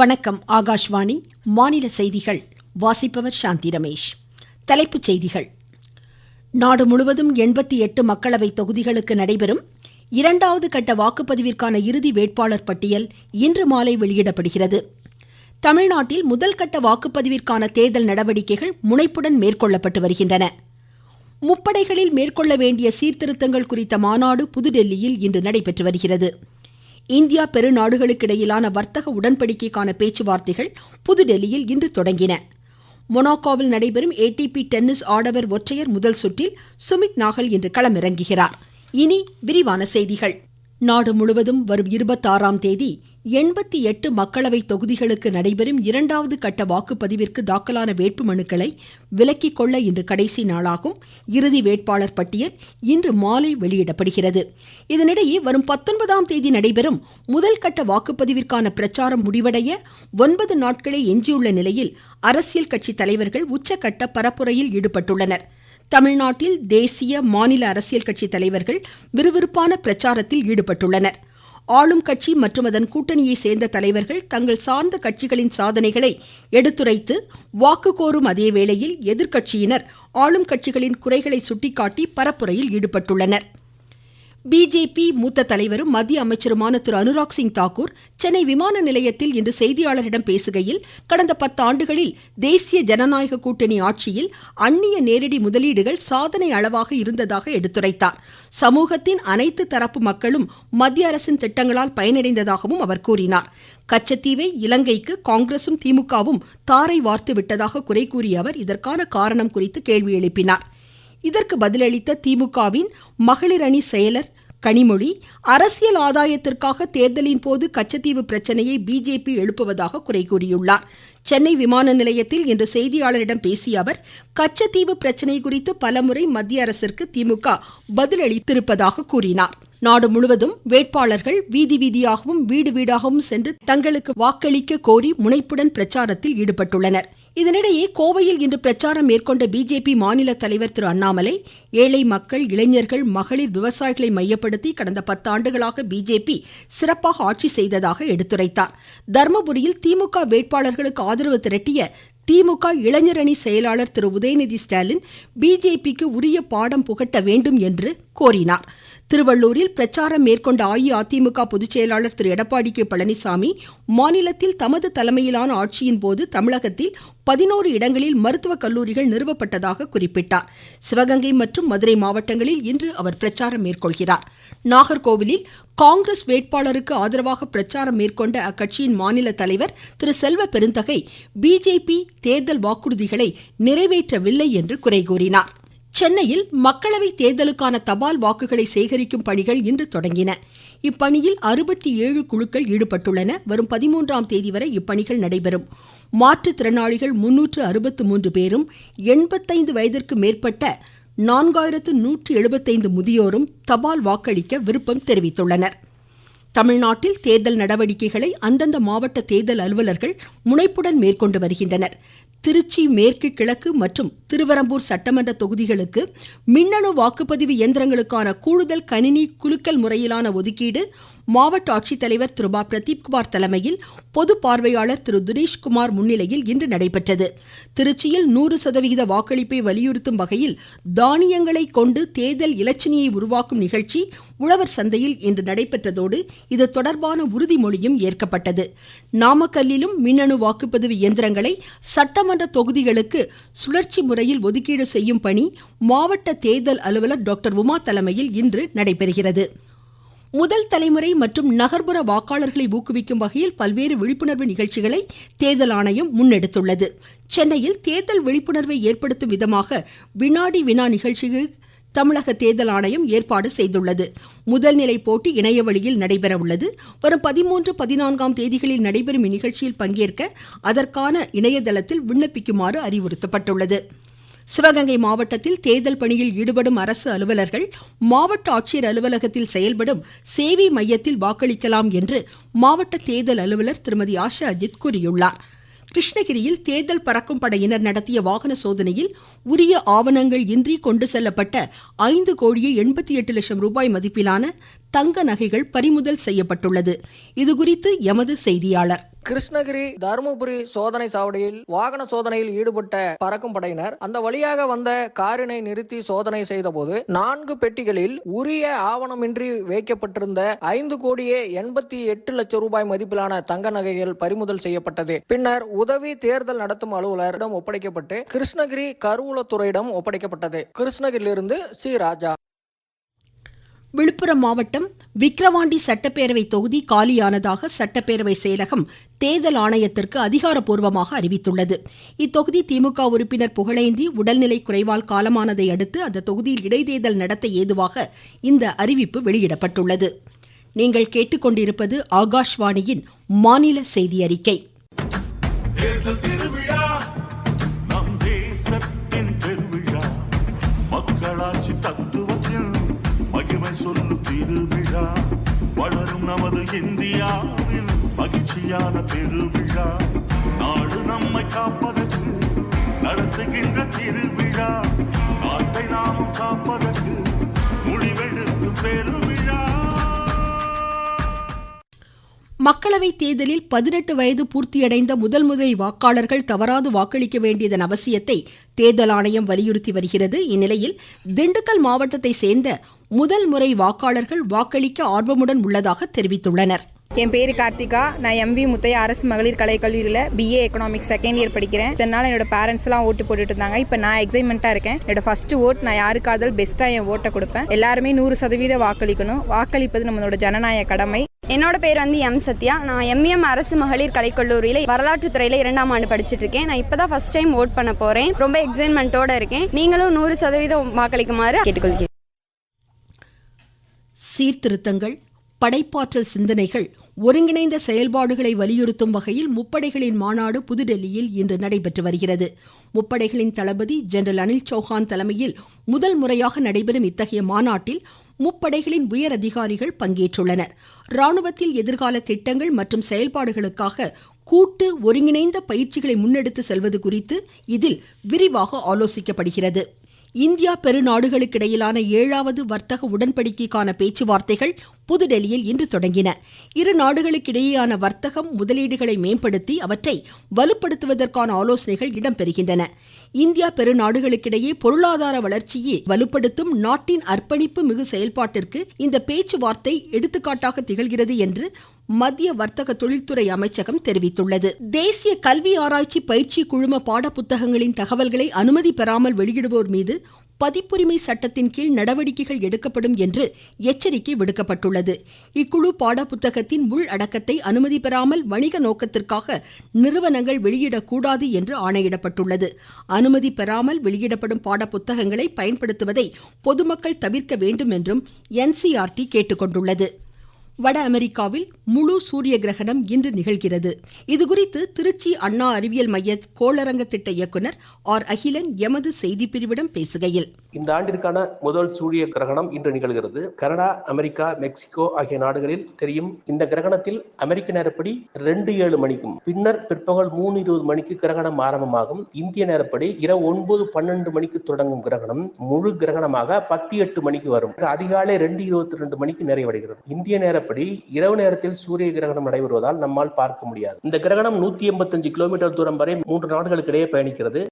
வணக்கம் ஆகாஷ்வாணி. மாநில செய்திகள். வாசிப்பவர் சாந்தி ரமேஷ். தலைப்புச் செய்திகள். நாடு முழுவதும் எண்பத்தி எட்டு மக்களவை தொகுதிகளுக்கு நடைபெறும் இரண்டாவது கட்ட வாக்குப்பதிவிற்கான இறுதி வேட்பாளர் பட்டியல் இன்று மாலை வெளியிடப்படுகிறது. தமிழ்நாட்டில் முதல் கட்ட வாக்குப்பதிவிற்கான தேர்தல் நடவடிக்கைகள் முனைப்புடன் மேற்கொள்ளப்பட்டு வருகின்றன. முப்படைகளில் மேற்கொள்ள வேண்டிய சீர்திருத்தங்கள் குறித்த மாநாடு புதுடெல்லியில் இன்று நடைபெற்று வருகிறது. இந்தியா பெருநாடுகளுக்கிடையிலான வர்த்தக உடன்படிக்கைக்கான பேச்சுவார்த்தைகள் புதுடெல்லியில் இன்று தொடங்கின. மொனாக்கோவில் நடைபெறும் ஏடிபி டென்னிஸ் ஆடவர் ஒற்றையர் முதல் சுற்றில் சுமித் நாகல் இன்று களமிறங்குகிறார். இனி விரிவான செய்திகள். நாடு முழுவதும் வரும் இருபத்தாறாம் தேதி எண்பத்தி எட்டு மக்களவை தொகுதிகளுக்கு நடைபெறும் இரண்டாவது கட்ட வாக்குப்பதிவிற்கு தாக்கலான வேட்புமனுக்களை விலக்கிக் கொள்ள இன்று கடைசி நாளாகும். இறுதி வேட்பாளர் பட்டியல் இன்று மாலை வெளியிடப்படுகிறது. இதனிடையே வரும் பத்தொன்பதாம் தேதி நடைபெறும் முதல் கட்ட வாக்குப்பதிவிற்கான பிரச்சாரம் முடிவடைய ஒன்பது நாட்களே எஞ்சியுள்ள நிலையில் அரசியல் கட்சி தலைவர்கள் உச்சக்கட்ட பரப்புரையில் ஈடுபட்டுள்ளனர். தமிழ்நாட்டில் தேசிய மாநில அரசியல் கட்சி தலைவர்கள் விறுவிறுப்பான பிரச்சாரத்தில் ஈடுபட்டுள்ளனர். ஆளும் கட்சி மற்றும் அதன் கூட்டணியை சேர்ந்த தலைவர்கள் தங்கள் சார்ந்த கட்சிகளின் சாதனைகளை எடுத்துரைத்து வாக்கு கோரும் அதே வேளையில் எதிர்க்கட்சியினர் ஆளும் கட்சிகளின் குறைகளை சுட்டிக்காட்டி பரப்புரையில் ஈடுபட்டுள்ளனர். பிஜேபி மூத்த தலைவரும் மத்திய அமைச்சருமான திரு அனுராக் சிங் தாக்கூர் சென்னை விமான நிலையத்தில் இன்று செய்தியாளரிடம் பேசுகையில் கடந்த பத்து ஆண்டுகளில் தேசிய ஜனநாயக கூட்டணி ஆட்சியில் அந்நிய நேரடி முதலீடுகள் சாதனை அளவாக இருந்ததாக எடுத்துரைத்தார். சமூகத்தின் அனைத்து தரப்பு மக்களும் மத்திய அரசின் திட்டங்களால் பயனடைந்ததாகவும் அவர் கூறினார். கச்சத்தீவை இலங்கைக்கு காங்கிரசும் திமுகவும் தாரை வார்த்து விட்டதாக குறை கூறிய அவர் இதற்கான காரணம் குறித்து கேள்வி எழுப்பினார். இதற்கு பதிலளித்த திமுகவின் மகளிர் அணி செயலர் கனிமொழி அரசியல் ஆதாயத்திற்காக தேர்தலின் போது கச்சத்தீவு பிரச்சனையை பிஜேபி எழுப்புவதாக குறை கூறியுள்ளார். சென்னை விமான நிலையத்தில் இன்று செய்தியாளரிடம் பேசிய அவர் கச்சத்தீவு பிரச்சனை குறித்து பலமுறை மத்திய அரசிற்கு திமுக பதிலளித்திருப்பதாக கூறினார். நாடு முழுவதும் வேட்பாளர்கள் வீதி வீதியாகவும் வீடு வீடாகவும் சென்று தங்களுக்கு வாக்களிக்க கோரி முனைப்புடன் பிரச்சாரத்தில் ஈடுபட்டுள்ளனர். இதனிடையே கோவையில் இன்று பிரச்சாரம் மேற்கொண்ட பிஜேபி மாநில தலைவர் திரு அண்ணாமலை ஏழை மக்கள் இளைஞர்கள் மகளிர் விவசாயிகளை மையப்படுத்தி கடந்த பத்தாண்டுகளாக பிஜேபி சிறப்பாக ஆட்சி செய்ததாக எடுத்துரைத்தார். தர்மபுரியில் திமுக வேட்பாளர்களுக்கு ஆதரவு திரட்டிய திமுக இளைஞரணி செயலாளர் திரு உதயநிதி ஸ்டாலின் பிஜேபிக்கு உரிய பாடம் புகட்ட வேண்டும் என்று கோரினார். திருவள்ளூரில் பிரச்சாரம் மேற்கொண்ட அஇஅதிமுக பொதுச்செயலாளர் திரு. எடப்பாடி கே. பழனிசாமி மாநிலத்தில் தமது தலைமையிலான ஆட்சியின் போது தமிழகத்தில் பதினோரு இடங்களில் மருத்துவக் கல்லூரிகள் நிறுவப்பட்டதாக குறிப்பிட்டார். சிவகங்கை மற்றும் மதுரை மாவட்டங்களில் இன்று அவர் பிரச்சாரம் மேற்கொள்கிறார். நாகர்கோவிலில் காங்கிரஸ் வேட்பாளருக்கு ஆதரவாக பிரச்சாரம் மேற்கொண்ட அக்கட்சியின் மாநில தலைவர் திரு. செல்வ பெருந்தகை பிஜேபி தேர்தல் வாக்குறுதிகளை நிறைவேற்றவில்லை என்று குறை கூறினார். சென்னையில் மக்களவை தேர்தலுக்கான தபால் வாக்குகளை சேகரிக்கும் பணிகள் இன்று தொடங்கின. இப்பணியில் அறுபத்தி ஏழு குழுக்கள் ஈடுபட்டுள்ளன. வரும் பதிமூன்றாம் தேதி வரை இப்பணிகள் நடைபெறும். மாற்றுத்திறனாளிகள் முன்னூற்று அறுபத்து மூன்று பேரும் எண்பத்தைந்து வயதிற்கு மேற்பட்ட நான்காயிரத்து நூற்று எழுபத்தைந்து முதியோரும் தபால் வாக்களிக்க விருப்பம் தெரிவித்துள்ளனர். தமிழ்நாட்டில் தேர்தல் நடவடிக்கைகளை அந்தந்த மாவட்ட தேர்தல் அலுவலர்கள் முனைப்புடன் மேற்கொண்டு வருகின்றனர். திருச்சி மேற்கு கிழக்கு மற்றும் திருவரம்பூர் சட்டமன்ற தொகுதிகளுக்கு மின்னணு வாக்குப்பதிவு இயந்திரங்களுக்கான கூடுதல் கணினி குலுக்கல் முறையிலான ஒதுக்கீடு மாவட்ட ஆட்சித்தலைவர் திரு பா பிரதீப்குமார் தலைமையில் பொது பார்வையாளர் திரு துரேஷ்குமார் முன்னிலையில் இன்று நடைபெற்றது. திருச்சியில் நூறு சதவிகித வாக்களிப்பை வலியுறுத்தும் வகையில் தானியங்களை கொண்டு தேர்தல் இலச்சினியை உருவாக்கும் நிகழ்ச்சி உழவர் சந்தையில் இன்று நடைபெற்றதோடு இது தொடர்பான உறுதிமொழியும் ஏற்கப்பட்டது. நாமக்கல்லிலும் மின்னணு வாக்குப்பதிவு இயந்திரங்களை சட்டமன்ற தொகுதிகளுக்கு சுழற்சி முறையில் ஒதுக்கீடு செய்யும் பணி மாவட்ட தேர்தல் அலுவலர் டாக்டர் உமா தலைமையில் இன்று நடைபெறுகிறது. முதல் தலைமுறை மற்றும் நகர்ப்புற வாக்காளர்களை ஊக்குவிக்கும் வகையில் பல்வேறு விழிப்புணர்வு நிகழ்ச்சிகளை தேர்தல் ஆணையம் முன்னெடுத்துள்ளது. சென்னையில் தேர்தல் விழிப்புணர்வை ஏற்படுத்தும் விதமாக வினாடி வினா நிகழ்ச்சிகள் தமிழக தேர்தல் ஆணையம் ஏற்பாடு செய்துள்ளது. முதல் நிலை போட்டி இணையவழியில் நடைபெற உள்ளது வரும் பதிமூன்று பதினான்காம் தேதிகளில் நடைபெறும் இந்நிகழ்ச்சியில் பங்கேற்க அதற்கான இணையதளத்தில் விண்ணப்பிக்குமாறு அறிவுறுத்தப்பட்டுள்ளது. சிவகங்கை மாவட்டத்தில் தேர்தல் பணியில் ஈடுபடும் அரசு அலுவலர்கள் மாவட்ட ஆட்சியர் அலுவலகத்தில் செயல்படும் சேவை மையத்தில் வாக்களிக்கலாம் என்று மாவட்ட தேர்தல் அலுவலர் திருமதி ஆஷா அஜித் கூறியுள்ளார். கிருஷ்ணகிரியில் தேர்தல் பறக்கும் படையினர் நடத்திய வாகன சோதனையில் உரிய ஆவணங்கள் இன்றி கொண்டு செல்லப்பட்ட ஐந்து கோடியே எண்பத்தி எட்டு லட்சம் ரூபாய் மதிப்பிலான தங்க நகைகள் பறிமுதல் செய்யப்பட்டுள்ளது. இதுகுறித்து எமது செய்தியாளர். கிருஷ்ணகிரி தருமபுரி சோதனை சாவடியில் வாகன சோதனையில் ஈடுபட்ட பறக்கும் படையினர் அந்த வழியாக வந்த காரினை நிறுத்தி சோதனை செய்தபோது நான்கு பெட்டிகளில் உரிய ஆவணமின்றி வைக்கப்பட்டிருந்த ஐந்து கோடியே எண்பத்தி எட்டு லட்சம் ரூபாய் மதிப்பிலான தங்க நகைகள் பறிமுதல் செய்யப்பட்டது. பின்னர் உதவி தேர்தல் நடத்தும் அலுவலரிடம் ஒப்படைக்கப்பட்டு கிருஷ்ணகிரி கருவூலத்துறையிடம் ஒப்படைக்கப்பட்டது. கிருஷ்ணகிரியிலிருந்து சி. ராஜா. விழுப்புரம் மாவட்டம் விக்கிரவாண்டி சட்டப்பேரவை தொகுதி காலியானதாக சட்டப்பேரவை செயலகம் தேர்தல் ஆணையத்திற்கு அதிகாரப்பூர்வமாக அறிவித்துள்ளது. இத்தொகுதி திமுக உறுப்பினர் புகழேந்தி உடல்நிலை குறைவால் காலமானதை அடுத்து அந்த தொகுதியில் இடைத்தேர்தல் நடத்த ஏதுவாக இந்த அறிவிப்பு வெளியிடப்பட்டுள்ளது. நீங்கள் கேட்டுக்கொண்டிருப்பது ஆகாஷ்வாணியின் மாநில செய்தி அறிக்கை. சொல்லும் திருவிழா. வளரும் நமது இந்தியாவில் மகிழ்ச்சியான பெருவிழா. நாடு நம்மை காப்பதற்கு நடத்துகின்ற திருவிழா. நாட்டை நாமும் காப்பதற்கு முடிவெடுக்கும் பெருவிழா. மக்களவைத் தேர்தலில் பதினெட்டு வயது பூர்த்தியடைந்த முதல் முதல் வாக்காளர்கள் தவறாது வாக்களிக்க வேண்டியதன் அவசியத்தை தேர்தல் ஆணையம் வலியுறுத்தி வருகிறது. இந்நிலையில் திண்டுக்கல் மாவட்டத்தை சேர்ந்த முதல் முறை வாக்காளர்கள் வாக்களிக்க ஆர்வமுடன் உள்ளதாக தெரிவித்துள்ளனர். என் பேர் கார்த்திகா. நான் எம்வி முத்தைய அரசு மகளிர் கலைக் கல்லூரியில் பிஏ எக்கனாமிக்ஸ் செகண்ட் இயர் படிக்கிறேன். இதனால் என்னோட பேரண்ட்ஸ்லாம் ஓட்டு போட்டுட்டு இருந்தாங்க. இப்போ நான் எக்ஸைட்மெண்ட்டாக இருக்கேன். என்னோட ஃபர்ஸ்ட் ஓட் நான் யாருக்காவது பெஸ்ட்டாக என் ஓட்டை கொடுப்பேன். எல்லாருமே நூறு சதவீதம் வாக்களிக்கணும். வாக்களிப்பது நம்மளோட ஜனநாயக கடமை. என்னோட பேர் வந்து எம் சத்யா. நான் எம்ஏஎம் அரசு மகளிர் கலைக்கல்லூரியில் வரலாற்றுத் துறையில இரண்டாம் ஆண்டு படிச்சுட்டு இருக்கேன். நான் இப்பதான் ஃபர்ஸ்ட் டைம் ஓட் பண்ண போறேன். ரொம்ப எக்ஸைட்மெண்ட்டோட இருக்கேன். நீங்களும் நூறு சதவீதம் வாக்களிக்குமாறு கேட்டுக்கொள்கிறேன். சீர்திருத்தங்கள் படைப்பாற்றல் சிந்தனைகள் ஒருங்கிணைந்த செயல்பாடுகளை வலியுறுத்தும் வகையில் முப்படைகளின் மாநாடு புதுடெல்லியில் இன்று நடைபெற்று வருகிறது. முப்படைகளின் தளபதி ஜெனரல் அனில் சௌஹான் தலைமையில் முதல் முறையாக நடைபெறும் இத்தகைய மாநாட்டில் முப்படைகளின் உயர் அதிகாரிகள் பங்கேற்றுள்ளனர். ராணுவத்தில் எதிர்கால திட்டங்கள் மற்றும் செயல்பாடுகளுக்காக கூட்டு ஒருங்கிணைந்த பயிற்சிகளை முன்னெடுத்து செல்வது குறித்து இதில் விரிவாக ஆலோசிக்கப்படுகிறது. இந்தியா பெருநாடுகளுக்கிடையிலான ஏழாவது வர்த்தக உடன்படிக்கைக்கான பேச்சுவார்த்தைகள் புதுடெல்லியில் இன்று தொடங்கின. இரு நாடுகளுக்கிடையேயான வர்த்தகம் முதலீடுகளை மேம்படுத்தி அவற்றை வலுப்படுத்துவதற்கான ஆலோசனைகள் இடம்பெறுகின்றன. இந்தியா பெருநாடுகளுக்கிடையே பொருளாதார வளர்ச்சியை வலுப்படுத்தும் நாட்டின் அர்ப்பணிப்பு மிகு செயல்பாட்டிற்கு இந்த பேச்சுவார்த்தை எடுத்துக்காட்டாக திகழ்கிறது என்று மத்திய வர்த்தக தொழில்துறை அமைச்சகம் தெரிவித்துள்ளது. தேசிய கல்வி ஆராய்ச்சி பயிற்சி குழும பாடப்புத்தகங்களின் தகவல்களை அனுமதி பெறாமல் வெளியிடுவோர் மீது பதிப்புரிமை சட்டத்தின் கீழ் நடவடிக்கைகள் எடுக்கப்படும் என்று எச்சரிக்கை விடுக்கப்பட்டுள்ளது. இக்குழு பாடப்புத்தகத்தின் உள் அடக்கத்தை அனுமதி பெறாமல் வணிக நோக்கத்திற்காக நிறுவனங்கள் வெளியிடக்கூடாது என்று ஆணையிடப்பட்டுள்ளது. அனுமதி பெறாமல் வெளியிடப்படும் பாடப்புத்தகங்களை பயன்படுத்துவதை பொதுமக்கள் தவிர்க்க வேண்டும் என்றும் என்சிஆர்டி கேட்டுக்கொண்டுள்ளது. வட அமெரிக்காவில் முழு சூரிய கிரகணம் இன்று நிகழ்கிறது. இதுகுறித்து திருச்சி அண்ணா அறிவியல் மைய கோளரங்க திட்ட இயக்குனர் ஆர். அகிலன் எமது செய்தி பிரிவிடம் பேசுகையில். இந்த ஆண்டிற்கான முதல் சூரிய கிரகணம் இன்று நிகழ்கிறது. கனடா அமெரிக்கா மெக்சிகோ ஆகிய நாடுகளில் தெரியும். இந்த கிரகணத்தில் அமெரிக்க நேரப்படி ரெண்டு ஏழு மணிக்கும் பின்னர் பிற்பகல் மூணு இருபது மணிக்கு கிரகணம் ஆரம்பமாகும். இந்திய நேரப்படி இரவு ஒன்பது பன்னெண்டு மணிக்கு தொடங்கும் கிரகணம். முழு கிரகணமாக பத்து எட்டு மணிக்கு வரும். அதிகாலை ரெண்டு இருபத்தி ரெண்டு மணிக்கு நிறைவடைகிறது. இந்திய நேரப்படி இரவு நேரத்தில் சூரிய கிரகணம் நடைபெறுவதால் நம்மால் பார்க்க முடியாது. இந்த கிரகணம் நூத்தி எண்பத்தஞ்சு கிலோமீட்டர் தூரம் வரை மூன்று நாடுகளுக்கிடையே பயணிக்கிறது.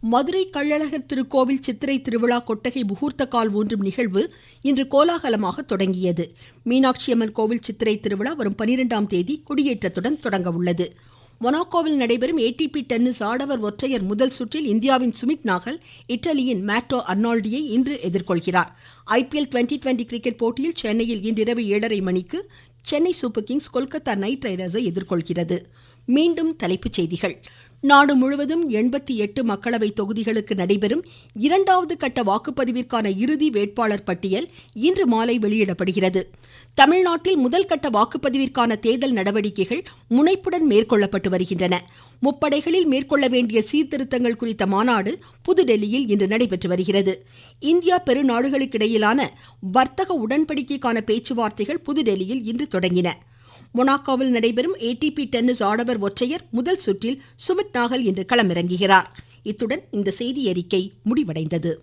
மதுரை கள்ளழகர் திருக்கோவில் சித்திரை திருவிழா கொட்டகை முகூர்த்த கால் ஊன்றும் நிகழ்வு இன்று கோலாகலமாக தொடங்கியது. மீனாட்சி அம்மன் கோவில் சித்திரை திருவிழா வரும் பனிரெண்டாம் தேதி கொடியேற்றத்துடன் தொடங்க உள்ளது. மொனாக்கோவில் நடைபெறும் ஏடிபி டென்னிஸ் ஆடவர் ஒற்றையர் முதல் சுற்றில் இந்தியாவின் சுமித் நாகல் இத்தாலியின் மேட்டோ அர்னால்டியை இன்று எதிர்கொள்கிறார். ஐபிஎல் டுவெண்டி டுவெண்டி கிரிக்கெட் போட்டியில் சென்னையில் இன்றிரவு ஏழரை மணிக்கு Chennai super kings Kolkata night ரைடர்ஸை எதிர்கொள்கிறது. மீண்டும் தலைப்புச் செய்திகள். நாடு முழுவதும் எண்பத்தி எட்டு மக்களவை தொகுதிகளுக்கு நடைபெறும் இரண்டாவது கட்ட வாக்குப்பதிவிற்கான இறுதி வேட்பாளர் பட்டியல் இன்று மாலை வெளியிடப்படுகிறது. தமிழ்நாட்டில் முதல்கட்ட வாக்குப்பதிவிற்கான தேர்தல் நடவடிக்கைகள் முனைப்புடன் மேற்கொள்ளப்பட்டு வருகின்றன. முப்படைகளில் மேற்கொள்ள வேண்டிய சீர்திருத்தங்கள் குறித்த மாநாடு புதுடெல்லியில் இன்று நடைபெற்று வருகிறது. இந்தியா பெருநாடுகளுக்கிடையிலான வர்த்தக உடன்படிக்கைக்கான பேச்சுவார்த்தைகள் புதுடெல்லியில் இன்று தொடங்கின. மொனாக்கோவில் நடைபெறும் ஏடிபி டென்னிஸ் ஆடவர் ஒற்றையர் முதல் சுற்றில் சுமித் நாகல் இன்று களமிறங்குகிறார். இத்துடன் இந்த செய்தி அறிக்கை முடிவடைந்தது.